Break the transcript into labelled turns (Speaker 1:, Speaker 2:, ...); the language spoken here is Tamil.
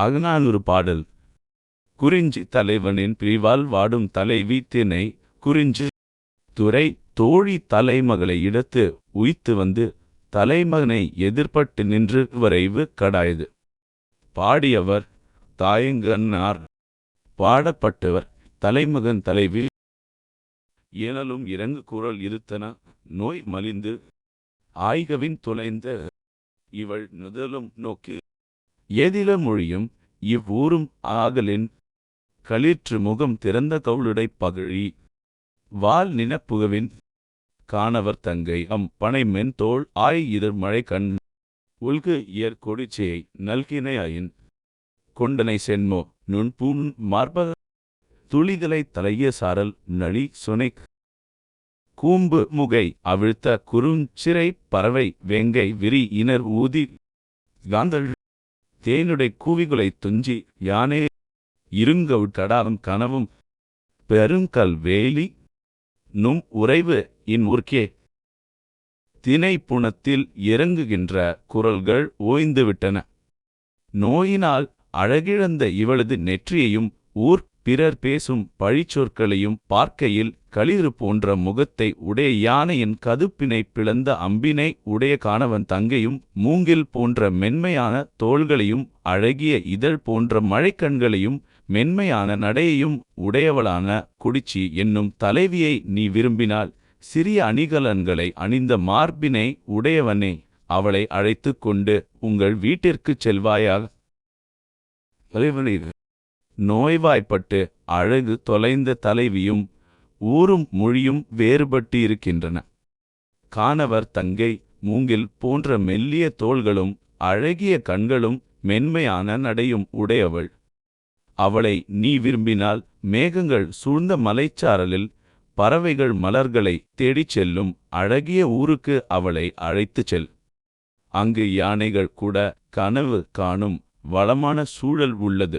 Speaker 1: அகநானூறு பாடல். குறிஞ்சி தலைவனின் பிரிவால் வாடும் தலைவி தினை குறிஞ்சு துறை தோழி தலைமகளை இடத்து உய்த்து வந்து தலைமகனை எதிர்ப்பட்டு நின்று வரைவு கடாயது. பாடியவர் தாயங்கன்னார் பாடப்பட்டவர் தலைமகன் தலைவி. ஏனலும் இறங்கு குரல் இருத்தன நோய் மலிந்து. ஆய்கவின் தொலைந்த. இவள் நுதலும் நோக்கு ஏதில மொழியும் இவ்வூரும் ஆகலின் களிற்று முகம் திறந்த கவுளுடை பகழி. வால் நினப்புகவின் காணவர் தங்கை. அம் பனை மென்தோள் ஆய் இதர் மழை கண். உல்கு இயற் கொடிச்சையை நல்கினையாயின் கொண்டனை சென்மோ நுண்பூம் மார்பக மார்ப துளிதலை தலைய சாரல் நளி சுனை. கூம்பு முகை அவிழ்த்த குறுஞ்சிறை பறவை வெங்கை விரி இனர் ஊதி. காந்தள் தேனுடை கூவிகுலை துஞ்சி யானே இருங்கவுட் தடாகம் கனவும் பெருங்கல் வேலி நும் உறைவு இன் உர்க்கே தினை புணத்தில் இறங்குகின்ற குரல்கள் ஓய்ந்துவிட்டன. நோயினால் அழகிழந்த இவளது நெற்றியையும் ஊர் பிறர் பேசும் பழிச்சொற்களையும் பார்க்கையில் களிறு போன்ற முகத்தை உடைய யானையின் கதுப்பினை பிளந்த அம்பினை உடைய காணவன் தங்கையும் மூங்கில் போன்ற மென்மையான தோள்களையும் அழகிய இதழ் போன்ற மழைக்கண்களையும் மென்மையான நடையையும் உடையவளான குடிச்சி என்னும் தலைவியை நீ விரும்பினால் சிறிய அணிகலன்களை அணிந்த மார்பினை உடையவனே அவளை அழைத்துக் கொண்டு உங்கள் வீட்டிற்குச் செல்வாயாக. தலைவனே நோய்வாய்ப்பட்டு அழகு தொலைந்த தலைவியும் ஊரும் மொழியும் வேறுபட்டு இருக்கின்றன காணவர் தங்கை மூங்கில் போன்ற மெல்லிய தோள்களும் அழகிய கண்களும் மென்மையான நடையும் உடையவள். அவளை நீ விரும்பினால் மேகங்கள் சூழ்ந்த மலைச்சாரலில் பறவைகள் மலர்களை தேடிச் செல்லும் அழகிய ஊருக்கு அவளை அழைத்துச் செல். அங்கு யானைகள் கூட கனவு காணும் வளமான சூழல் உள்ளது.